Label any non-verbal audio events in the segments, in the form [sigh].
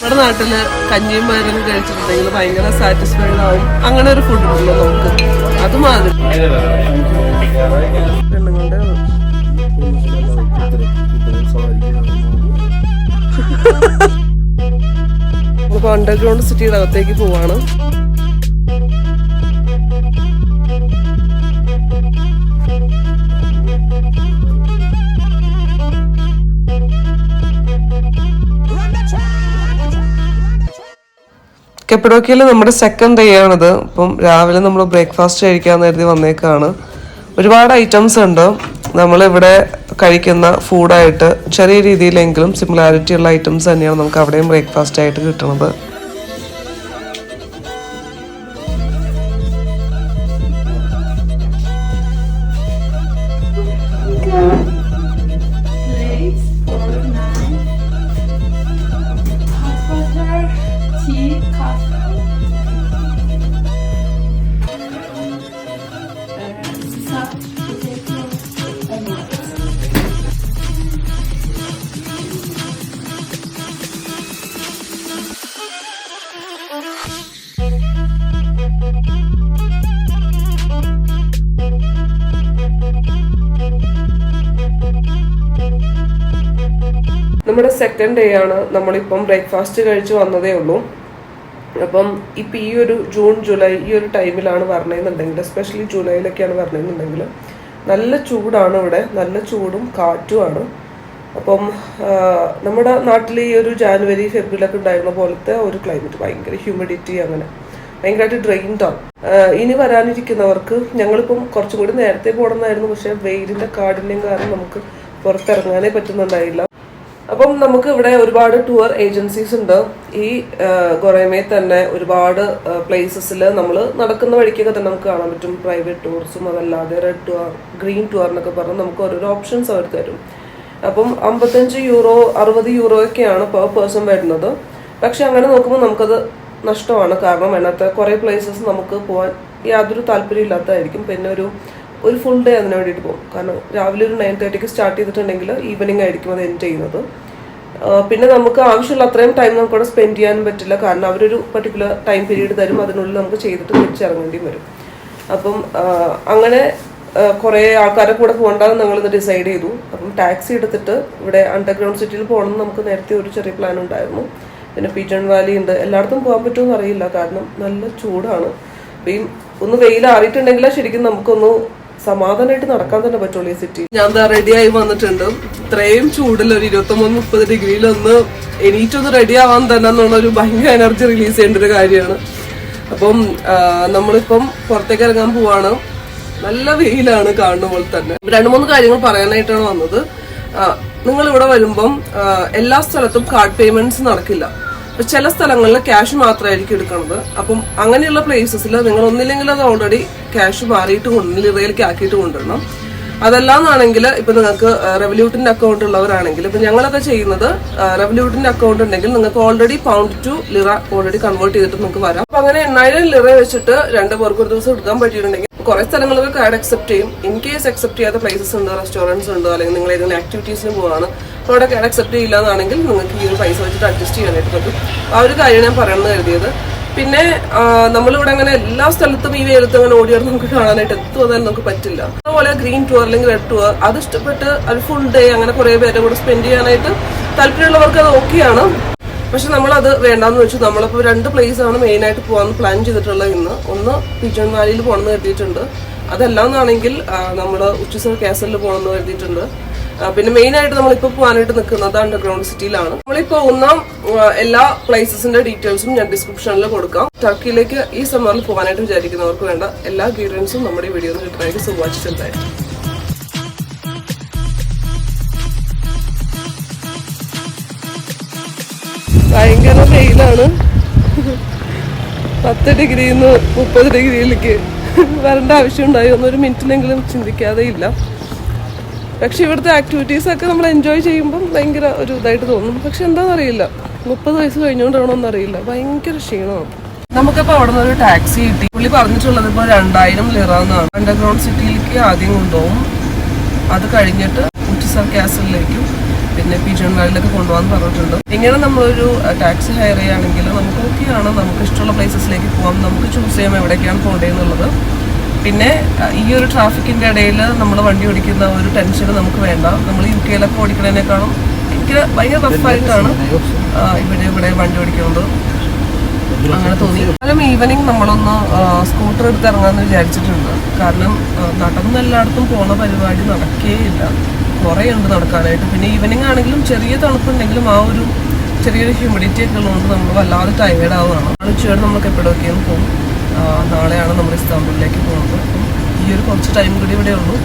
നമ്മുടെ നാട്ടിൽ കഞ്ഞിയും മരുന്നും കഴിച്ചിട്ടുണ്ടെങ്കിൽ ഭയങ്കര സാറ്റിസ്ഫൈഡ് ആവും. അങ്ങനെ ഒരു ഫുഡ് ഉണ്ടല്ലോ നമുക്ക്. അത് മാതിരി പെണ്ണുങ്ങളുടെ അണ്ടർഗ്രൗണ്ട് [laughs] സിറ്റിയുടെ അകത്തേക്ക് പോവാണ്. കെപ്പഡോക്കിയിൽ നമ്മുടെ സെക്കൻഡ് ഡേ ആണിത്. അപ്പം രാവിലെ നമ്മൾ ബ്രേക്ക്ഫാസ്റ്റ് കഴിക്കാൻ കരുതി വന്നേക്കാണ്. ഒരുപാട് ഐറ്റംസ് ഉണ്ട്. നമ്മളിവിടെ കഴിക്കുന്ന ഫുഡായിട്ട് ചെറിയ രീതിയിലെങ്കിലും സിമിലാരിറ്റി ഉള്ള ഐറ്റംസ് തന്നെയാണ് നമുക്ക് അവിടെയും ബ്രേക്ക്ഫാസ്റ്റ് ആയിട്ട് കിട്ടുന്നത് നമ്മുടെ സെക്കൻഡ് ഡേ ആണ് നമ്മളിപ്പം ബ്രേക്ക്ഫാസ്റ്റ് കഴിച്ച് വന്നതേ ഉള്ളൂ. അപ്പം ഇപ്പം ഈ ഒരു ജൂൺ ജൂലൈ ഈ ഒരു ടൈമിലാണ് വരണമെന്നുണ്ടെങ്കിൽ എസ്പെഷ്യലി ജൂലൈയിലൊക്കെയാണ് വരണമെന്നുണ്ടെങ്കിൽ നല്ല ചൂടാണ് ഇവിടെ. നല്ല ചൂടും കാറ്റുമാണ് അപ്പം നമ്മുടെ നാട്ടിൽ ഈ ഒരു ജാനുവരി ഫെബ്രുവരിയിലൊക്കെ ഉണ്ടായിരുന്ന പോലത്തെ ഒരു ക്ലൈമറ്റ് ഭയങ്കര ഹ്യൂമിഡിറ്റി അങ്ങനെ. ഭയങ്കരമായിട്ട് ഡ്രെയിൻഡ് ആണ്. ആ, ഇനി വരാനിരിക്കുന്നവർക്ക് ഞങ്ങളിപ്പം കുറച്ചും കൂടി നേരത്തെ പോകണമെന്നായിരുന്നു പക്ഷെ വെയിലിന്റെ കാഠിന്യം കാരണം നമുക്ക് പുറത്തിറങ്ങാനേ പറ്റുന്നുണ്ടായില്ല. അപ്പം നമുക്ക് ഇവിടെ ഒരുപാട് ടൂർ ഏജൻസീസ് ഉണ്ട്. ഈ ഗൊറേമയിൽ തന്നെ ഒരുപാട് പ്ലേസസിൽ നമ്മൾ നടക്കുന്ന വഴിക്കൊക്കെ തന്നെ നമുക്ക് കാണാൻ പറ്റും. പ്രൈവറ്റ് ടൂർസും അതല്ലാതെ റെഡ് ടൂർ ഗ്രീൻ ടൂർ എന്നൊക്കെ പറഞ്ഞ് നമുക്ക് ഓരോരോ ഓപ്ഷൻസ് അവർ തരും. അപ്പം അമ്പത്തഞ്ച് യൂറോ അറുപത് യൂറോ ഒക്കെയാണ് പെർ പേഴ്സൺ വരുന്നത്. പക്ഷെ അങ്ങനെ നോക്കുമ്പോൾ നമുക്കത് നഷ്ടമാണ്. കാരണം അതിനകത്ത് കുറേ പ്ലേസസ് നമുക്ക് പോകാൻ യാതൊരു താല്പര്യം ഇല്ലാത്തതായിരിക്കും. പിന്നെ ഒരു ഒരു ഫുൾ ഡേ അതിന് വേണ്ടിയിട്ട് പോകും. കാരണം രാവിലെ ഒരു നയൻ തേർട്ടിക്ക് സ്റ്റാർട്ട് ചെയ്തിട്ടുണ്ടെങ്കിൽ ഈവനിങ് ആയിരിക്കും അത് എൻഡ് ചെയ്യുന്നത്. പിന്നെ നമുക്ക് ആവശ്യമുള്ള അത്രയും ടൈം നമുക്ക് അവിടെ സ്പെൻഡ് ചെയ്യാനും പറ്റില്ല. കാരണം അവരൊരു പർട്ടിക്കുലർ ടൈം പീരീഡ് തരും. അതിനുള്ളിൽ നമുക്ക് ചെയ്തിട്ട് തിരിച്ചിറങ്ങേണ്ടി വരും. അപ്പം അങ്ങനെ കുറേ ആൾക്കാരെ കൂടെ പോകണ്ടെന്ന് ഞങ്ങൾ ഇത് ഡിസൈഡ് ചെയ്തു. അപ്പം ടാക്സി എടുത്തിട്ട് ഇവിടെ അണ്ടർഗ്രൗണ്ട് സിറ്റിയിൽ പോകണം എന്ന് നമുക്ക് നേരത്തെ ഒരു ചെറിയ പ്ലാൻ ഉണ്ടായിരുന്നു. പിന്നെ പീറ്റൺ വാലി ഉണ്ട്. എല്ലായിടത്തും പോകാൻ പറ്റുമെന്ന് അറിയില്ല കാരണം നല്ല ചൂടാണ്. ഈ ഒന്ന് വെയിലാറിയിട്ടുണ്ടെങ്കിൽ ശരിക്കും നമുക്കൊന്ന് സമാധാനമായിട്ട് നടക്കാൻ തന്നെ പറ്റുള്ളൂ ഈ സിറ്റി ഞാൻ എന്താ റെഡിയായി വന്നിട്ടുണ്ട്. ഇത്രയും ചൂടിൽ ഒരു ഇരുപത്തൊമ്പത് മുപ്പത് ഡിഗ്രിയിൽ ഒന്ന് എണീറ്റൊന്ന് റെഡി ആവാൻ തന്നെ എന്നുള്ള ഒരു ഭയങ്കര എനർജി റിലീസ് ചെയ്യേണ്ട ഒരു കാര്യമാണ്. അപ്പം നമ്മളിപ്പം പുറത്തേക്ക് ഇറങ്ങാൻ പോവാണ്. നല്ല വെയിലാണ് കാണുന്ന പോലെ തന്നെ. രണ്ടു മൂന്ന് കാര്യങ്ങൾ പറയാനായിട്ടാണ് വന്നത്. നിങ്ങൾ ഇവിടെ വരുമ്പം എല്ലാ സ്ഥലത്തും കാർഡ് പേയ്മെന്റ്സ് നടക്കില്ല. ചില സ്ഥലങ്ങളിൽ ക്യാഷ് മാത്രമായിരിക്കും എടുക്കുന്നത് അപ്പം അങ്ങനെയുള്ള പ്ലേസസിൽ നിങ്ങൾ ഒന്നില്ലെങ്കിൽ അത് ഓൾറെഡി ക്യാഷ് മാറിയിട്ട് കൊണ്ട് റിയലിക്ക് ആക്കിയിട്ട് കൊണ്ടുവരണം. അതല്ലാന്നാണെങ്കിൽ ഇപ്പൊ നിങ്ങൾക്ക് റെവല്യൂട്ടിന്റെ അക്കൗണ്ട് ഉള്ളവരാണെങ്കിൽ ഇപ്പൊ ഞങ്ങളൊക്കെ ചെയ്യുന്നത് റെവല്യൂട്ടിന്റെ അക്കൗണ്ട് ഉണ്ടെങ്കിൽ നിങ്ങൾക്ക് already pound to lira already convert ചെയ്തിട്ട് നിങ്ങൾക്ക് വരാം. അപ്പൊ അങ്ങനെ എണ്ണായിരം ലിറ വെച്ചിട്ട് രണ്ട് പേർക്ക് ഒരു ദിവസം എടുക്കാൻ പറ്റിയിട്ടുണ്ടെങ്കിൽ കുറെ സ്ഥലങ്ങളൊക്കെ കാർഡ് അക്സെപ്റ്റ് ചെയ്യും. ഇൻ കേസ് അക്സെപ്റ്റ് ചെയ്യാത്ത പ്ലേസസ് ഉണ്ട് റെസ്റ്റോറന്റ്സ് ഉണ്ട് അല്ലെങ്കിൽ നിങ്ങൾ ഏതെങ്കിലും ആക്ടിവിറ്റീസിന് പോവാണ് അവിടെ കാർഡ് അക്സെപ്റ്റ് ചെയ്യില്ല എന്നാണെങ്കിൽ നിങ്ങൾക്ക് ഈ ഒരു പൈസ വെച്ചിട്ട് അഡ്ജസ്റ്റ് ചെയ്യാനായിട്ട് പറ്റും. ആ ഒരു കാര്യം ഞാൻ പറയണമെന്ന് കരുതിയത്. പിന്നെ നമ്മളിവിടെ അങ്ങനെ എല്ലാ സ്ഥലത്തും ഈ വെയിലത്ത് അങ്ങനെ ഓടിയാണ് നമുക്ക് കാണാനായിട്ട് എത്തും അതായാലും നമുക്ക് പറ്റില്ല. അതുപോലെ ഗ്രീൻ ടൂർ അല്ലെങ്കിൽ റെഡ് ടൂർ അത് ഇഷ്ടപ്പെട്ട് അത് ഫുൾ ഡേ അങ്ങനെ കുറെ പേരെ കൂടെ സ്പെൻഡ് ചെയ്യാനായിട്ട് താല്പര്യമുള്ളവർക്ക് അത് ഓക്കെയാണ് പക്ഷെ നമ്മളത് വേണ്ടാന്ന് വെച്ചു. നമ്മളിപ്പോൾ രണ്ട് പ്ലേസ് ആണ് മെയിൻ ആയിട്ട് പോകാൻ പ്ലാൻ ചെയ്തിട്ടുള്ളത് ഇന്ന്. ഒന്ന് പിജൺ വാലിയിൽ പോകണമെന്ന് കരുതിയിട്ടുണ്ട്. അതല്ലാന്നാണെങ്കിൽ നമ്മൾ ഉച്ചസർ കാസലിൽ പോകണമെന്ന് കരുതിയിട്ടുണ്ട്. പിന്നെ മെയിൻ ആയിട്ട് നമ്മളിപ്പോൾ പോകാനായിട്ട് നിൽക്കുന്നത് അണ്ടർഗ്രൗണ്ട് സിറ്റിയിലാണ് നമ്മളിപ്പോൾ ഒന്നാം എല്ലാ പ്ലേസസിന്റെ ഡീറ്റെയിൽസും ഞാൻ ഡിസ്ക്രിപ്ഷനിൽ കൊടുക്കാം. ടർക്കിയിലേക്ക് ഈ സമ്മറിൽ പോകാനായിട്ട് വിചാരിക്കുന്നവർക്ക് വേണ്ട എല്ലാ ഗൈഡൻസും നമ്മുടെ വീഡിയോ വീഡിയോയിൽ കിട്ടാനായിട്ട് സുഖവാച്ചിട്ടുണ്ടായിരുന്നു ഭയങ്കര വെയിലാണ്. പത്ത് ഡിഗ്രിയിൽ നിന്ന് മുപ്പത് ഡിഗ്രിയിലേക്ക് വരേണ്ട ആവശ്യം ഉണ്ടായി. ഒന്നൊരു മിനിറ്റിനെങ്കിലും ചിന്തിക്കാതെ ഇല്ല. പക്ഷെ ഇവിടുത്തെ ആക്ടിവിറ്റീസ് ഒക്കെ നമ്മൾ എൻജോയ് ചെയ്യുമ്പം ഭയങ്കര ഒരു ഇതായിട്ട് തോന്നും. പക്ഷെ എന്താണെന്നറിയില്ല മുപ്പത് വയസ്സ് കഴിഞ്ഞുകൊണ്ടാണോന്ന് എന്നറിയില്ല ഭയങ്കര ക്ഷീണമാണ്. നമുക്കിപ്പോൾ അവിടെ നിന്ന് ഒരു ടാക്സി കിട്ടി. പുള്ളി പറഞ്ഞിട്ടുള്ളത് ഇപ്പോൾ രണ്ടായിരം ലിറ എന്നാണ്. അണ്ടർഗ്രൗണ്ട് സിറ്റിയിലേക്ക് ആദ്യം കൊണ്ടുപോകും. അത് കഴിഞ്ഞിട്ട് ഉച്ചിസർ ക്യാസലിലേക്കും പിന്നെ പിജൺ വാലിലൊക്കെ കൊണ്ടുപോകാൻ പറഞ്ഞിട്ടുണ്ട്. ഇങ്ങനെ നമ്മളൊരു ടാക്സി ഹയർ ചെയ്യുകയാണെങ്കിൽ നമുക്ക് ഓക്കെയാണ് നമുക്ക് ഇഷ്ടമുള്ള പ്ലേസസിലേക്ക് പോകാം നമുക്ക് ചൂസ് ചെയ്യാം എവിടേക്കാണ് പോകേണ്ടതെന്നുള്ളത് പിന്നെ ഈ ഒരു ട്രാഫിക്കിന്റെ ഇടയിൽ നമ്മൾ വണ്ടി ഓടിക്കുന്ന ഒരു ടെൻഷൻ നമുക്ക് വേണ്ട. നമ്മൾ യു കെയിലൊക്കെ ഓടിക്കുന്നതിനേക്കാളും എനിക്ക് ഭയങ്കര റഫായിട്ടാണ് ഇവിടെ ഇവിടെ വണ്ടി ഓടിക്കുന്നത്. അങ്ങനെ തോന്നി. എന്നാലും ഈവനിങ് നമ്മളൊന്ന് സ്കൂട്ടർ എടുത്ത് ഇറങ്ങാന്ന് വിചാരിച്ചിട്ടുണ്ട്. കാരണം നടന്ന് എല്ലായിടത്തും പോണ പരിപാടി നടക്കേയില്ല. കുറേ ഉണ്ട് നടക്കാനായിട്ട്. പിന്നെ ഈവനിങ് ആണെങ്കിലും ചെറിയ തണുപ്പുണ്ടെങ്കിലും ആ ഒരു ചെറിയൊരു ഹ്യൂമിഡിറ്റി ഒക്കെ ഉള്ളതുകൊണ്ട് നമ്മൾ വല്ലാതെ ടയേർഡ് ആവുകയാണ്. ഉച്ചയോടെ നമുക്ക് എപ്പോഴൊക്കെയും പോകും നാളെയാണ് നമ്മൾ ഇസ്താംബുളിലേക്ക് പോകുന്നത്. അപ്പം ഈ ഒരു കുറച്ച് ടൈം കൂടി ഇവിടെ ഉള്ളൂ.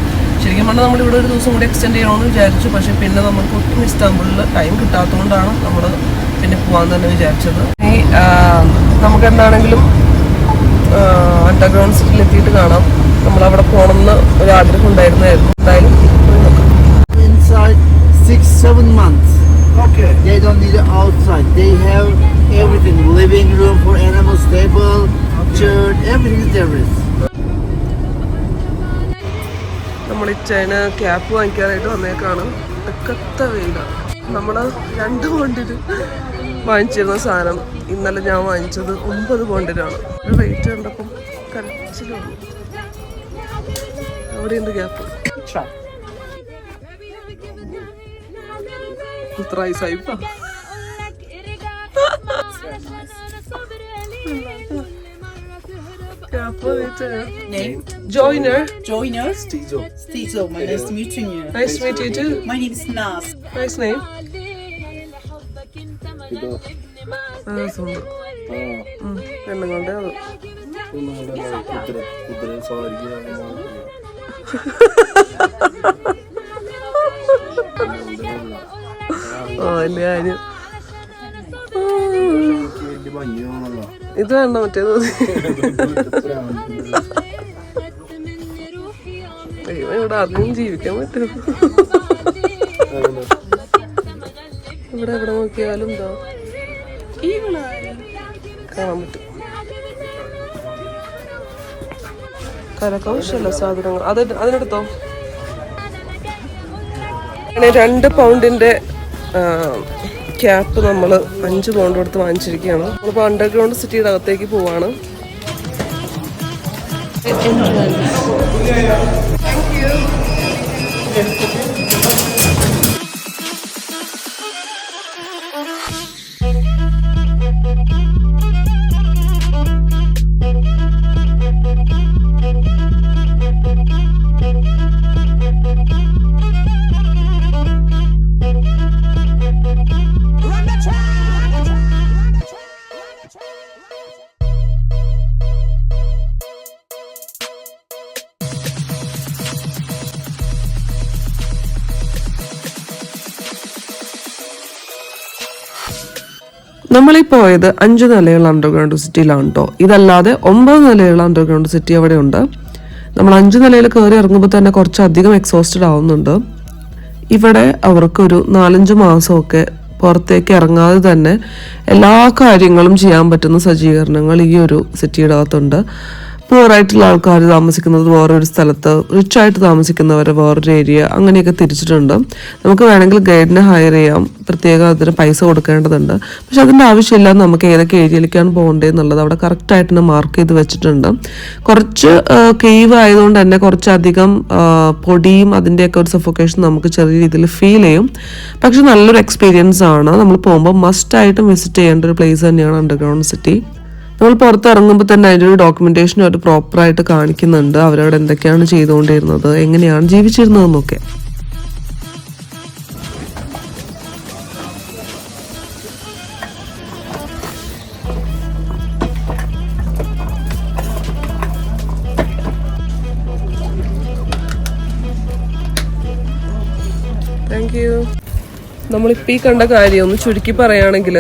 ശരിക്കും പറഞ്ഞാൽ നമ്മൾ ഇവിടെ ഒരു ദിവസം കൂടി എക്സ്റ്റെൻഡ് ചെയ്യണമെന്ന് വിചാരിച്ചു. പക്ഷേ പിന്നെ നമുക്ക് ഒട്ടും ഇസ്താംബുളിൽ ടൈം കിട്ടാത്തതുകൊണ്ടാണ് നമ്മൾ പിന്നെ പോകാൻ തന്നെ വിചാരിച്ചത്. ഇനി ആ, നമുക്ക് എന്താണെങ്കിലും അണ്ടർഗ്രൗണ്ട് സിറ്റിയിൽ എത്തിയിട്ട് കാണാം. നമ്മൾ അവിടെ പോകണമെന്ന് ഒരു ആഗ്രഹം ഉണ്ടായിരുന്നായിരുന്നു. എന്തായാലും inside six, seven months. Okay. They don't need it outside. They have everything: living room for animals, table, church, everything നമ്മൾ ഇച്ചതിന് ക്യാപ്പ് വാങ്ങിക്കാനായിട്ട് വന്നേക്കാണ്. ഒടുക്കത്തെ വെയിലാണ് നമ്മൾ രണ്ട് പോണ്ടിന് വാങ്ങിച്ചിരുന്ന സാധനം. ഇന്നലെ ഞാൻ വാങ്ങിച്ചത് ഒമ്പത് പോണ്ടിനാണ്. റേറ്റ് കണ്ടപ്പം കരച്ചിലുള്ളൂ അവിടെയുണ്ട് ക്യാപ്പ് ഇത്ര ഐസായിപ്പാ [laughs] cap Name? Joiner Joiner? Stizo. Stizo, my nice to meet you. Nice meet you too My name is Nas. Nice name. പെണ്ണുങ്ങളുടെ അത് ആ വലിയ കാര്യം ഇത് വേണ്ട മറ്റേത്. അയ്യോ ഇവിടെ ആർക്കും ജീവിക്കാൻ പറ്റും. ഇവിടെ എവിടെ നോക്കിയാലും എന്താ കാണാൻ പറ്റും. കരകൗശല സാധനങ്ങൾ. അത് അതിനെടുത്തോ? രണ്ട് പൗണ്ടിന്റെ ക്യാപ്പ് നമ്മൾ അഞ്ച് പൗണ്ട് കൊടുത്ത് വാങ്ങിച്ചിരിക്കുകയാണ്. നമ്മളിപ്പോൾ അണ്ടർഗ്രൗണ്ട് സിറ്റിയുടെ അകത്തേക്ക് പോവാണ്. നമ്മളീ പോയത് അഞ്ച് നിലയുള്ള അണ്ടർഗ്രൗണ്ട് സിറ്റിയിലാണ് കേട്ടോ ഇതല്ലാതെ ഒമ്പത് നിലയുള്ള അണ്ടർഗ്രൗണ്ട് സിറ്റി അവിടെ ഉണ്ട് നമ്മൾ അഞ്ച് നിലയിൽ കയറി ഇറങ്ങുമ്പോൾ തന്നെ കുറച്ചധികം എക്സോസ്റ്റഡ് ആവുന്നുണ്ട്. ഇവിടെ അവർക്കൊരു നാലഞ്ച് മാസമൊക്കെ പുറത്തേക്ക് ഇറങ്ങാതെ തന്നെ എല്ലാ കാര്യങ്ങളും ചെയ്യാൻ പറ്റുന്ന സജ്ജീകരണങ്ങൾ ഈ ഒരു സിറ്റിയുടെ അകത്തുണ്ട്. പൂർ ആയിട്ടുള്ള ആൾക്കാർ താമസിക്കുന്നത് വേറൊരു സ്ഥലത്ത് റിച്ച് ആയിട്ട് താമസിക്കുന്നവർ വേറൊരു ഏരിയ അങ്ങനെയൊക്കെ തിരിച്ചിട്ടുണ്ട്. നമുക്ക് വേണമെങ്കിൽ ഗൈഡിനെ ഹയർ ചെയ്യാം. പ്രത്യേകം അതിന് പൈസ കൊടുക്കേണ്ടതുണ്ട്. പക്ഷെ അതിന്റെ ആവശ്യമില്ല നമുക്ക് ഏതൊക്കെ ഏരിയയിലേക്കാണ് പോകേണ്ടത് എന്നുള്ളത് അവിടെ കറക്റ്റായിട്ട് തന്നെ മാർക്ക് ചെയ്ത് വെച്ചിട്ടുണ്ട്. കുറച്ച് കേവ് ആയതുകൊണ്ട് തന്നെ കുറച്ചധികം പൊടിയും അതിന്റെയൊക്കെ ഒരു സഫോക്കേഷൻ നമുക്ക് ചെറിയ രീതിയിൽ ഫീൽ ചെയ്യും. പക്ഷെ നല്ലൊരു എക്സ്പീരിയൻസ് ആണ്. നമ്മൾ പോകുമ്പോൾ മസ്റ്റായിട്ടും വിസിറ്റ് ചെയ്യേണ്ട ഒരു പ്ലേസ് തന്നെയാണ് അണ്ടർഗ്രൗണ്ട് സിറ്റി നമ്മൾ പുറത്തിറങ്ങുമ്പോൾ തന്നെ അതിന്റെ ഒരു ഡോക്യുമെന്റേഷൻ അവർ പ്രോപ്പറായിട്ട് കാണിക്കുന്നുണ്ട്. അവരവിടെ എന്തൊക്കെയാണ് ചെയ്തുകൊണ്ടിരുന്നത് എങ്ങനെയാണ് ജീവിച്ചിരുന്നതെന്നൊക്കെ. നമ്മളിപ്പോൾ ഈ കണ്ട കാര്യം ഒന്ന് ചുരുക്കി പറയുകയാണെങ്കിൽ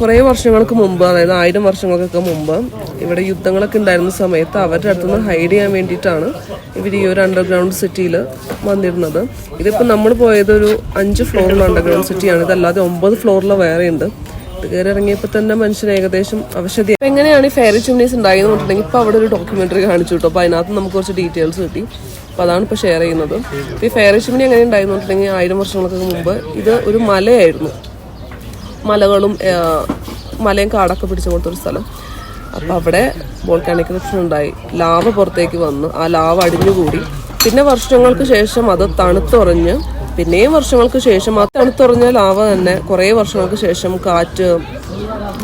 കുറേ വർഷങ്ങൾക്ക് മുമ്പ് അതായത് ആയിരം വർഷങ്ങൾക്കൊക്കെ മുമ്പ് ഇവിടെ യുദ്ധങ്ങളൊക്കെ ഉണ്ടായിരുന്ന സമയത്ത് അവരുടെ അടുത്തുനിന്ന് ഹൈഡ് ചെയ്യാൻ വേണ്ടിയിട്ടാണ് ഇവർ ഈ ഒരു അണ്ടർഗ്രൗണ്ട് സിറ്റിയിൽ വന്നിരുന്നത്. ഇതിപ്പോൾ നമ്മൾ പോയത് ഒരു അഞ്ച് ഫ്ലോറുള്ള അണ്ടർഗ്രൗണ്ട് സിറ്റിയാണ് ഇതല്ലാതെ ഒമ്പത് ഫ്ലോറിൽ വേറെ ഉണ്ട്. ഇത് കയറി ഇറങ്ങിയപ്പോൾ തന്നെ മനുഷ്യന് ഏകദേശം അവശതി എങ്ങനെയാണ് ഈ ഫെയറി ചിമ്നീസ് ഉണ്ടായെന്ന് പറഞ്ഞിട്ടുണ്ടെങ്കിൽ ഇപ്പോൾ അവിടെ ഒരു ഡോക്യുമെന്ററി കാണിച്ചു കേട്ടോ. അപ്പോൾ അതിനകത്ത് നമുക്ക് കുറച്ച് ഡീറ്റെയിൽസ് കിട്ടി. അപ്പോൾ അതാണ് ഇപ്പോൾ ഷെയർ ചെയ്യുന്നത്. ഈ ഫെയറി ചിമ്നി എങ്ങനെ ഉണ്ടായിരുന്നുണ്ടെങ്കിൽ ആയിരം വർഷങ്ങൾക്ക് മുമ്പ് ഇത് ഒരു മലയായിരുന്നു. മലകളും മലയും കാടൊക്കെ പിടിച്ചു കൊടുത്തൊരു സ്ഥലം. അപ്പം അവിടെ വോൾക്കാനിക് ഇറപ്ഷൻ ഉണ്ടായി. ലാവ പുറത്തേക്ക് വന്നു. ആ ലാവ അടിഞ്ഞുകൂടി. പിന്നെ വർഷങ്ങൾക്ക് ശേഷം അത് തണുത്തുറഞ്ഞ് പിന്നെയും വർഷങ്ങൾക്ക് ശേഷം ആ തണുത്തുറഞ്ഞ ലാവ തന്നെ കുറേ വർഷങ്ങൾക്ക് ശേഷം കാറ്റ്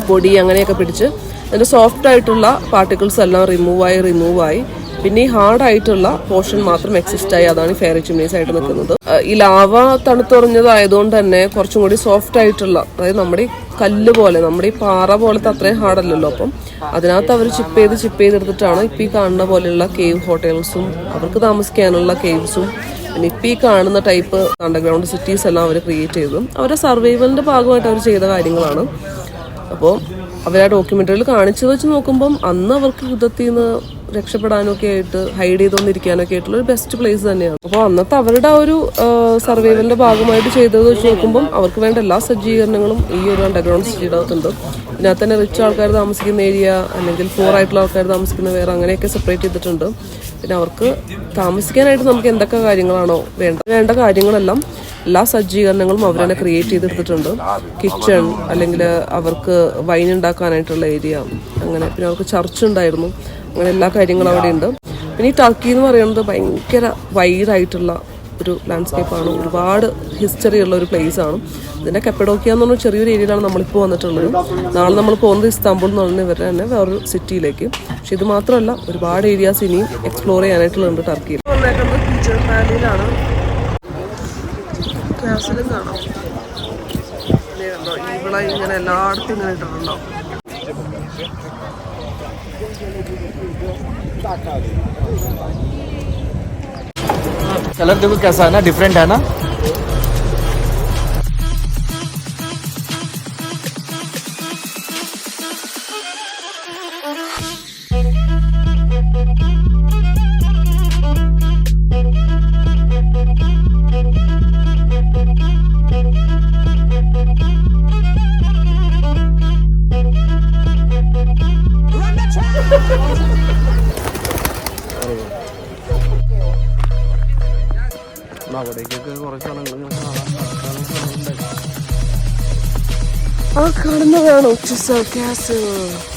പൊടി അങ്ങനെയൊക്കെ പിടിച്ച് അതിന്റെ സോഫ്റ്റ് ആയിട്ടുള്ള പാർട്ടിക്കിൾസ് എല്ലാം റിമൂവായി റിമൂവായി പിന്നെ ഈ ഹാർഡ് ആയിട്ടുള്ള പോർഷൻ മാത്രം എക്സിസ്റ്റ് ആയി. അതാണ് ഫെയർ ചിമ്നീസ് ആയിട്ട് നിൽക്കുന്നത്. ഈ ലാവ തണുത്തുറഞ്ഞതായതുകൊണ്ട് തന്നെ കുറച്ചും കൂടി സോഫ്റ്റ് ആയിട്ടുള്ള അതായത് നമ്മുടെ കല്ല് പോലെ നമ്മുടെ ഈ പാറ പോലത്തെ അത്രയും ഹാർഡല്ലല്ലോ അപ്പം. അതിനകത്ത് അവർ ചിപ്പ് ചെയ്ത് ചിപ്പ് ചെയ്തെടുത്തിട്ടാണ് ഇപ്പം ഈ കാണുന്ന പോലെയുള്ള കേവ് ഹോട്ടൽസും അവർക്ക് താമസിക്കാനുള്ള കേവ്സും പിന്നെ ഇപ്പം ഈ കാണുന്ന ടൈപ്പ് അണ്ടർഗ്രൗണ്ട് സിറ്റീസ് എല്ലാം അവർ ക്രിയേറ്റ് ചെയ്തു അവരുടെ സർവൈവലിന്റെ ഭാഗമായിട്ട് അവർ ചെയ്ത കാര്യങ്ങളാണ്. അപ്പോൾ അവർ ആ ഡോക്യുമെന്ററിയിൽ കാണിച്ചു വെച്ച് നോക്കുമ്പം അന്ന് അവർക്ക് യുദ്ധത്തിൽ നിന്ന് രക്ഷപ്പെടാനൊക്കെ ആയിട്ട് ഹൈഡ് ചെയ്തോണ്ടിരിക്കാനൊക്കെ ആയിട്ടുള്ള ഒരു ബെസ്റ്റ് പ്ലേസ് തന്നെയാണ്. അപ്പോൾ അന്നത്തെ അവരുടെ ആ ഒരു സർവൈവലിന്റെ ഭാഗമായിട്ട് ചെയ്തത് വെച്ച് നോക്കുമ്പോൾ അവർക്ക് വേണ്ട എല്ലാ സജ്ജീകരണങ്ങളും ഈ ഒരു അണ്ടർഗ്രൗണ്ട് സിറ്റിയുടെ അകത്തുണ്ട്. ഇതിനകത്ത് തന്നെ റിച്ച് ആൾക്കാർ താമസിക്കുന്ന ഏരിയ അല്ലെങ്കിൽ പൂർ ആയിട്ടുള്ള ആൾക്കാർ താമസിക്കുന്ന വേറെ അങ്ങനെയൊക്കെ സെപ്പറേറ്റ് ചെയ്തിട്ടുണ്ട്. പിന്നെ അവർക്ക് താമസിക്കാനായിട്ട് നമുക്ക് എന്തൊക്കെ കാര്യങ്ങളാണോ വേണ്ട വേണ്ട കാര്യങ്ങളെല്ലാം എല്ലാ സജ്ജീകരണങ്ങളും അവർ തന്നെ ക്രിയേറ്റ് ചെയ്തെടുത്തിട്ടുണ്ട്. കിച്ചൺ അല്ലെങ്കിൽ അവർക്ക് വൈൻ ഉണ്ടാക്കാനായിട്ടുള്ള ഏരിയ അങ്ങനെ പിന്നെ അവർക്ക് ചർച്ച് ഉണ്ടായിരുന്നു. അങ്ങനെ എല്ലാ കാര്യങ്ങളും അവിടെ ഉണ്ട് പിന്നെ ഈ ടർക്കി എന്ന് പറയുന്നത് ഭയങ്കര വൈഡായിട്ടുള്ള ഒരു ലാൻഡ്സ്കേപ്പാണ് ഒരുപാട് ഹിസ്റ്ററി ഉള്ള ഒരു പ്ലേസ് ആണ്. ഇതിന്റെ കപ്പഡോക്കിയ എന്ന് പറഞ്ഞ ചെറിയൊരു ഏരിയയിലാണ് നമ്മളിപ്പോൾ വന്നിട്ടുള്ളത്. നാളെ നമ്മൾ പോകുന്നത് ഇസ്താംബുൾ എന്ന് പറഞ്ഞ ഇവരുടെ തന്നെ വേറൊരു സിറ്റിയിലേക്ക് പക്ഷെ ഇത് മാത്രമല്ല ഒരുപാട് ഏരിയാസ് ഇനിയും എക്സ്പ്ലോർ ചെയ്യാനായിട്ടുള്ളത് ടർക്കിയിൽ കിച്ചൺ വാലിയിലാണ് ഗ്യാസിലും കാണാം ഇതേ കണ്ടോ ഇവിടെ ഇങ്ങനെ എല്ലായിടത്തും ഇങ്ങനെ ഇട്ടിട്ടുണ്ടോ कलर देखो कैसा है ना डिफरेंट है ना അവിടേക്കൊക്കെ കുറെ സ്ഥലങ്ങൾ ആ കാണുന്നതാണോ ഗ്യാസ് Is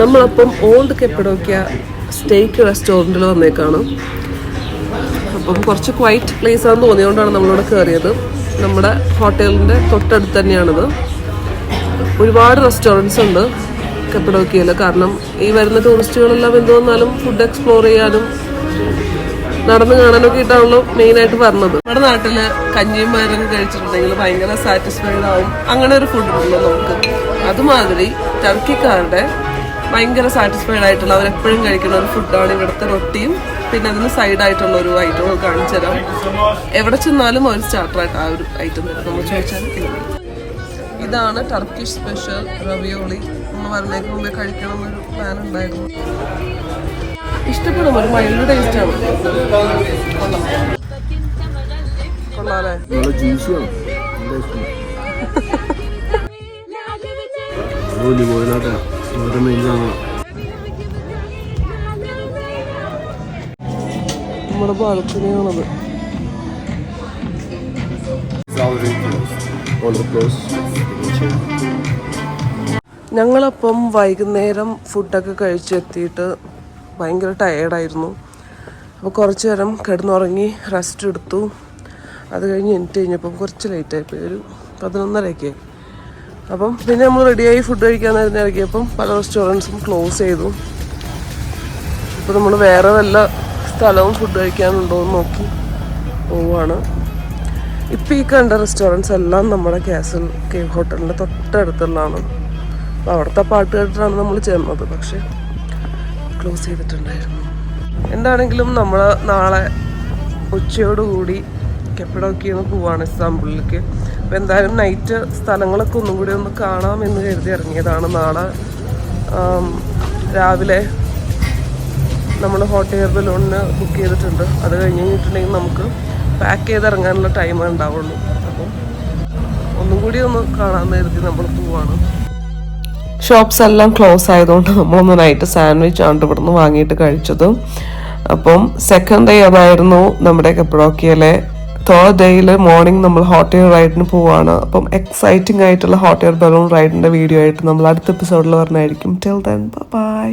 നമ്മളപ്പം ഓൾഡ് കെപ്പിടോക്കിയ സ്റ്റേക്ക് റെസ്റ്റോറന്റിൽ വന്നേക്കാണ്. അപ്പം കുറച്ച് ക്വൈറ്റ് പ്ലേസ് ആണെന്ന് തോന്നിയതുകൊണ്ടാണ് നമ്മളിവിടെ കയറിയത് നമ്മുടെ ഹോട്ടലിന്റെ തൊട്ടടുത്ത് തന്നെയാണിത്. ഒരുപാട് റെസ്റ്റോറന്റ്സ് ഉണ്ട് കെപ്പഡോക്കിയയിൽ കാരണം ഈ വരുന്ന ടൂറിസ്റ്റുകളെല്ലാം എന്ത് വന്നാലും ഫുഡ് എക്സ്പ്ലോർ ചെയ്യാനും നടന്നു കാണാനൊക്കെ ആയിട്ടാണല്ലോ മെയിനായിട്ട് പറഞ്ഞത് നമ്മുടെ നാട്ടിൽ കഞ്ഞിയും പയറൊക്കെ കഴിച്ചിട്ടുണ്ടെങ്കിൽ ഭയങ്കര സാറ്റിസ്ഫൈഡ് ആവും. അങ്ങനെ ഒരു ഫുഡ് ഉണ്ടല്ലോ നമുക്ക്. അതുമാതിരി ടർക്കിക്കാരുടെ ഭയങ്കര സാറ്റിസ്ഫൈഡ് ആയിട്ടുള്ള അവരെപ്പോഴും കഴിക്കുന്ന ഒരു ഫുഡാണ് ഇവിടുത്തെ റൊട്ടിയും. പിന്നെ അതിന് സൈഡായിട്ടുള്ള ഒരു ഐറ്റം കാണിച്ചു തരാം. എവിടെ ചെന്നാലും ഒരു സ്റ്റാർട്ടറായിട്ട് ആ ഒരു ഐറ്റം തരും. നമ്മൾ ചോദിച്ചാൽ ഇതാണ് ടർക്കിഷ് സ്പെഷ്യൽ റവിയോളി നമ്മൾ വരുന്നതിന് മുമ്പേ കഴിക്കണം എന്നൊരു പ്ലാൻ ഉണ്ടായിരുന്നു. ഇഷ്ടപ്പെടും ഒരു മൈൽഡ് ടേസ്റ്റ് ആണ്. കൊള്ളാല്ലേ നല്ല ജ്യൂസിയാണ് അതുകൊണ്ട് കോഴിനാട്ടെ ഓരോന്ന് ഇല്ലാന്ന് നമ്മുടെ ബാലത്തിനെയാണത് ഞങ്ങളപ്പം വൈകുന്നേരം ഫുഡൊക്കെ കഴിച്ചെത്തിയിട്ട് ഭയങ്കര ടയേർഡായിരുന്നു അപ്പോൾ കുറച്ച് നേരം കിടന്നുറങ്ങി റെസ്റ്റ് എടുത്തു. അത് കഴിഞ്ഞ് എനിക്ക് കഴിഞ്ഞപ്പം കുറച്ച് ലേറ്റായി പോയി. ഒരു പതിനൊന്നരയൊക്കെ അപ്പം പിന്നെ നമ്മൾ റെഡിയായി ഫുഡ് കഴിക്കാൻ നേരം ഇറങ്ങിയപ്പം പല റെസ്റ്റോറന്റ്സും ക്ലോസ് ചെയ്തു. അപ്പോൾ നമ്മൾ വേറെ വല്ല സ്ഥലവും ഫുഡ് കഴിക്കാനുണ്ടോ എന്ന് നോക്കി പോവാണ്. ഇപ്പം ഈ കണ്ട റെസ്റ്റോറന്റ്സ് എല്ലാം നമ്മുടെ കാസൽ കേവ് ഹോട്ടലിന്റെ തൊട്ടടുത്തുള്ളതാണ്. അപ്പോൾ അവിടുത്തെ പാട്ട് കേട്ടിട്ടാണ് നമ്മൾ ചെന്നത്. പക്ഷേ ക്ലോസ് ചെയ്തിട്ടുണ്ടായിരുന്നു. എന്താണെങ്കിലും നമ്മൾ നാളെ ഉച്ചയോടുകൂടി കെപ്പടോക്കിയിൽ നിന്ന് പോവാണ് ഇസ്താംബുളിലേക്ക്. അപ്പോൾ എന്തായാലും നൈറ്റ് സ്ഥലങ്ങളൊക്കെ ഒന്നും കൂടി ഒന്ന് കാണാമെന്ന് കരുതി ഇറങ്ങിയതാണ്. നാളെ രാവിലെ നമ്മൾ ഹോട്ട് എയർ ബലൂണിന് ബുക്ക് ചെയ്തിട്ടുണ്ട്. അത് കഴിഞ്ഞ് കഴിഞ്ഞിട്ടുണ്ടെങ്കിൽ നമുക്ക് പാക്ക് ചെയ്ത് ഇറങ്ങാനുള്ള ടൈം ഉണ്ടാവുള്ളൂ. അപ്പം ഒന്നും കൂടി ഒന്ന് കാണാമെന്ന് കരുതി നമ്മൾ പോവാണ്. ഷോപ്സ് എല്ലാം ക്ലോസ് ആയതുകൊണ്ട് നമ്മളൊന്ന് നൈറ്റ് സാൻഡ്വിച്ച് ആണ് ഇവിടുന്ന് വാങ്ങിയിട്ട് കഴിച്ചത്. അപ്പം സെക്കൻഡ് ഡേ അതായിരുന്നു നമ്മുടെ കപ്പടോക്കിയയിലെ തേർഡ് ഡേയിൽ മോർണിംഗ് നമ്മൾ ഹോട്ട് എയർ റൈഡിന് പോവാണ്. അപ്പം എക്സൈറ്റിംഗ് ആയിട്ടുള്ള ഹോട്ട് എയർ ബലൂൺ റൈഡിന്റെ വീഡിയോ ആയിട്ട് നമ്മൾ അടുത്ത എപ്പിസോഡിൽ പറഞ്ഞായിരിക്കും ടിൽ ദെൻ ബൈ